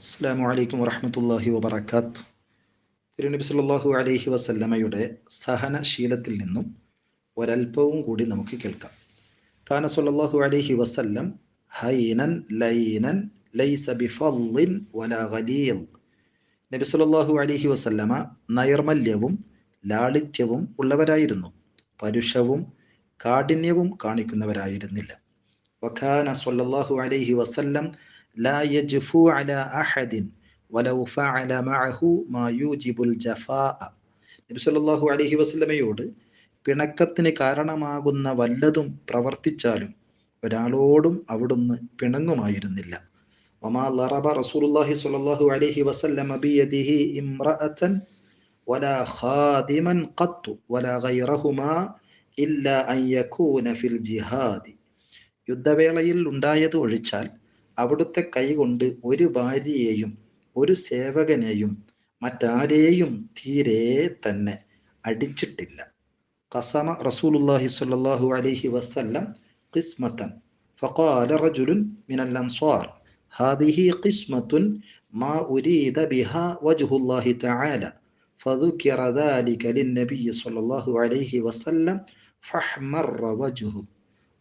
അസ്സാം വലൈക്കും വറഹമത്തല്ലാഹി വബർക്കാത്ത് തിരുനബി സല്ലല്ലാഹു അലൈഹി വസല്ലമയുടെ സഹനശീലത്തിൽ നിന്നും ഒരൽപ്പവും കൂടി നമുക്ക് കേൾക്കാം. കാന സല്ലല്ലാഹു അലൈഹി വസല്ലം ഹൈനൻ ലൈനൻ ലൈസ ബിഫള്ളിൻ വലാ നബി സല്ലല്ലാഹു അലൈഹി വസല്ലമ നൈർമല്യവും ലാളിത്യവും ഉള്ളവരായിരുന്നു. പരുഷവും കാഠിന്യവും കാണിക്കുന്നവരായിരുന്നില്ല. വഖാന സല്ലല്ലാഹു അലൈഹി വസല്ലം لا يجفو على أحد ولو فعل معه ما يوجب الجفاء നബി സല്ലല്ലാഹു അലൈഹി വസല്ലമയോട് പിണക്കത്തിന് കാരണമാകുന്ന വല്ലതും പ്രവർത്തിച്ചാലും ഒരാളോടും അവിടുന്ന് പിണങ്ങുമായിരുന്നില്ല وما ضرب رسول الله صلى الله عليه وسلم بيده امرأة ولا خادما قط ولا غيرهما إلا أن يكون في الجهاد യുദ്ധവേളയിൽ ഉണ്ടായത് ഒഴിച്ചാൽ അവിടുത്തെ കൈകൊണ്ട് ഒരു ഭാര്യയെയും ഒരു സേവകനെയും മറ്റാരെയും തീരെ തന്നെ അടിച്ചിട്ടില്ല കസമ റസൂലുല്ലാഹി സ്വല്ലല്ലാഹു അലൈഹി വസല്ലം ഖിസ്മത്തൻ فقال رجل من الأنصار هذه قسمة ما أريد بها وجه الله تعالى فذكر ذلك للنبي صلى الله عليه وسلم فاحمر وجهه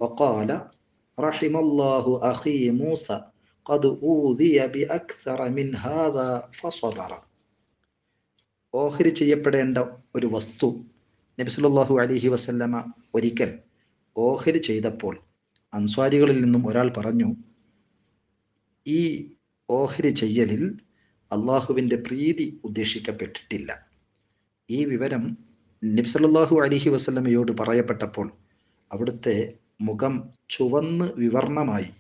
وقال റഹിമല്ലാഹു അഹി മൂസ قد ഊദിയ ബി അക്സറ മിൻ ഹാദ ഫസബറ ഓഹരി ചെയ്യപ്പെടേണ്ട ഒരു വസ്തു നബി സല്ലല്ലാഹു അലൈഹി വസല്ലമ ഒരിക്കൽ ഓഹരി ചെയ്തപ്പോൾ അൻസ്വാരികളിൽ നിന്നും ഒരാൾ പറഞ്ഞു ഈ ഓഹരി ചെയ്യലിൽ അള്ളാഹുവിന്റെ പ്രീതി ഉദ്ദേശിക്കപ്പെട്ടിട്ടില്ല. ഈ വിവരം നബ്സലല്ലാഹു അലിഹി വസല്ലമയോട് പറയപ്പെട്ടപ്പോൾ അവിടുത്തെ മുഖം ചുവന്ന് വിവർണമായി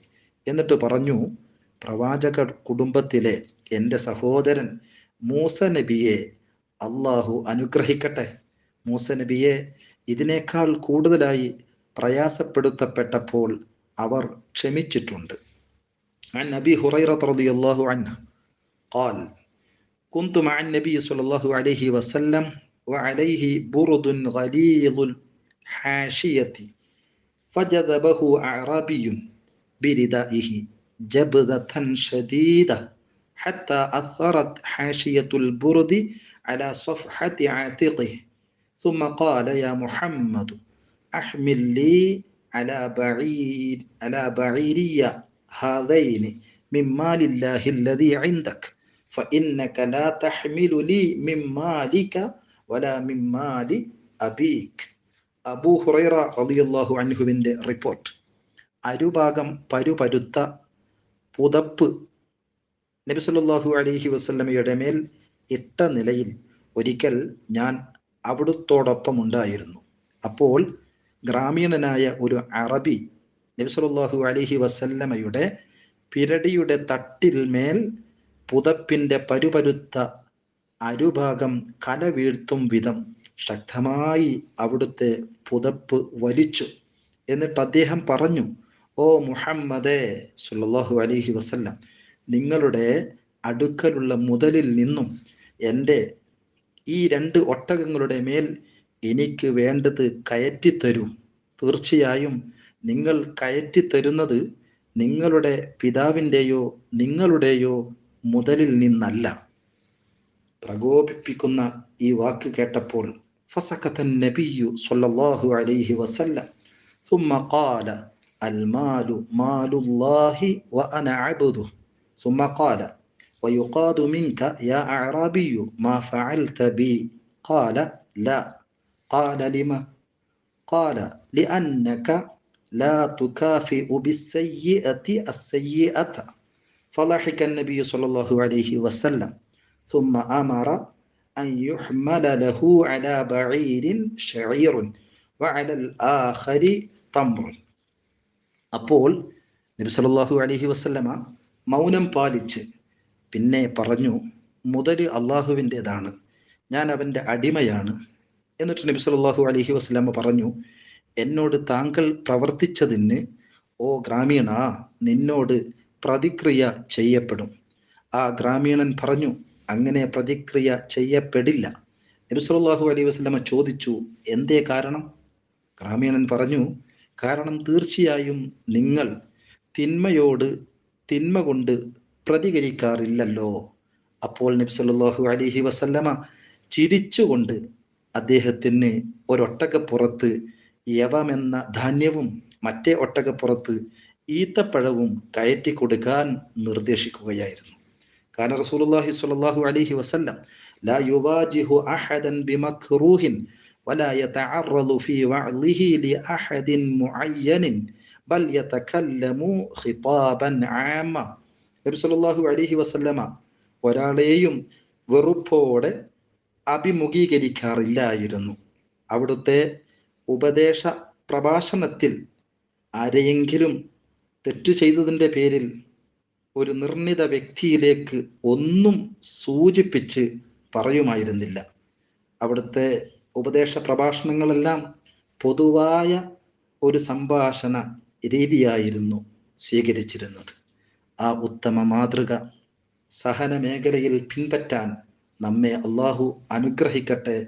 എന്നിട്ട് പറഞ്ഞു പ്രവാചക കുടുംബത്തിലെ എൻ്റെ സഹോദരൻ മൂസ നബിയെ അള്ളാഹു അനുഗ്രഹിക്കട്ടെ മൂസ നബിയെ ഇതിനേക്കാൾ കൂടുതലായി പ്രയാസപ്പെടുത്തപ്പെട്ടപ്പോൾ അവർ ക്ഷമിച്ചിട്ടുണ്ട് عن أبي هريرة رضي الله عنه قال كنت مع النبي صلى الله عليه وسلم وعليه برد غليظ الحاشية فجذبه أعرابي بردائه جبذة شديدة حتى أثرت حاشية البرد على صفحة عاتقه. ثم قال يا محمد أحمل لي على بعير على بعيرية هذين من مال الله الذي عندك فإنك لا تحمل لي من مالك ولا من مال أبيك. അബൂ ഹുറൈറ റളിയല്ലാഹു അൻഹുവിന്റെ റിപ്പോർട്ട് അരുഭാഗം പരുപരുത്ത പുതപ്പ് നബി സല്ലല്ലാഹു അലൈഹി വസല്ലമയുടെ മേൽ ഇട്ട നിലയിൽ ഒരിക്കൽ ഞാൻ അവിടുത്തോടൊപ്പം ഉണ്ടായിരുന്നു. അപ്പോൾ ഗ്രാമീണനായ ഒരു അറബി നബി അലൈഹി വസല്ലമയുടെ പിരടിയുടെ തട്ടിൽ മേൽ പുതപ്പിന്റെ പരുപരുത്ത അരുഭാഗം കല വീഴ്ത്തും വിധം ശക്തമായി അവിടുത്തെ പുതപ്പ് വലിച്ചു. എന്നിട്ട് അദ്ദേഹം പറഞ്ഞു ഓ മുഹമ്മദേ സുല്ലാഹു അലൈഹി വസല്ലം നിങ്ങളുടെ അടുക്കലുള്ള മുതലിൽ നിന്നും എന്റെ ഈ രണ്ട് ഒട്ടകങ്ങളുടെ മേൽ എനിക്ക് വേണ്ടത് കയറ്റിത്തരൂ. തീർച്ചയായും നിങ്ങൾ കയറ്റിത്തരുന്നത് നിങ്ങളുടെ പിതാവിന്റെയോ നിങ്ങളുടെയോ മുതലിൽ നിന്നല്ല. പ്രകോപിപ്പിക്കുന്ന ഈ വാക്ക് കേട്ടപ്പോൾ فسكت النبي صلى الله عليه وسلم. ثم قال المال مال الله وأنا عبده. ثم قال ويقاد منك يا أعرابي ما فعلت بي. قال لا. قال لما قال لأنك لا تكافئ بالسيئة السيئة. فضحك النبي صلى الله عليه وسلم. ثم أمر അപ്പോൾ നബി സല്ലാഹു അലഹി വസ്ലമ മൗനം പാലിച്ച് പിന്നെ പറഞ്ഞു മുതൽ അള്ളാഹുവിന്റെതാണ് ഞാൻ അവന്റെ അടിമയാണ്. എന്നിട്ട് നബി സല്ലാഹു അലഹി വസ്ലമ പറഞ്ഞു എന്നോട് താങ്കൾ പ്രവർത്തിച്ചതിന് ഓ ഗ്രാമീണ നിന്നോട് പ്രതിക്രിയ ചെയ്യപ്പെടും. ആ ഗ്രാമീണൻ പറഞ്ഞു അങ്ങനെ പ്രതിക്രിയ ചെയ്യപ്പെടില്ല. നബിസ്വല്ലാഹു അലൈഹി വസ്ലമ ചോദിച്ചു എന്തേ കാരണം? ഗ്രാമീണൻ പറഞ്ഞു കാരണം തീർച്ചയായും നിങ്ങൾ തിന്മയോട് തിന്മ കൊണ്ട് പ്രതികരിക്കാറില്ലല്ലോ. അപ്പോൾ നബി സല്ലല്ലാഹു അലൈഹി വസല്ലമ ചിരിച്ചുകൊണ്ട് അദ്ദേഹത്തിന് ഒരൊട്ടകപ്പുറത്ത് യവമെന്ന ധാന്യവും മറ്റേ ഒട്ടകപ്പുറത്ത് ഈത്തപ്പഴവും കയറ്റി കൊടുക്കാൻ നിർദ്ദേശിക്കുകയായിരുന്നു. കാരണം റസൂലുള്ളാഹി സ്വല്ലല്ലാഹു അലൈഹി വസല്ലം ലാ യുവാജിഹു അഹദൻ ബിമക്റൂഹിൻ ولا يتعرض في وعظه لأحد معين بل يتكلم خطابا عاما നബി സല്ലല്ലാഹു അലൈഹി വസല്ലമ ഒരാളെയും വെറുപ്പോടെ അഭിമുഖീകരിക്കാറില്ലായിരുന്നു അവിടുത്തെ ഉപദേശ പ്രഭാഷണത്തിൽ ആരെയെങ്കിലും തെറ്റു ചെയ്തതിൻ്റെ പേരിൽ ഒരു നിർണിത വ്യക്തിയിലേക്ക് ഒന്നും സൂചിപ്പിച്ച് പറയുമായിരുന്നില്ല. അവിടുത്തെ ഉപദേശ പ്രഭാഷണങ്ങളെല്ലാം പൊതുവായ ഒരു സംഭാഷണ രീതിയായിരുന്നു സ്വീകരിച്ചിരുന്നത്. ആ ഉത്തമ മാതൃക സഹന മേഖലയിൽ പിൻപറ്റാൻ നമ്മെ അള്ളാഹു അനുഗ്രഹിക്കട്ടെ.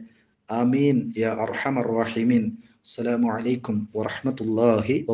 ആമീൻ. യാ അർഹമർ റഹീമീൻ. അസ്സലാമു അലൈക്കും വറഹ്മത്തുള്ളാഹി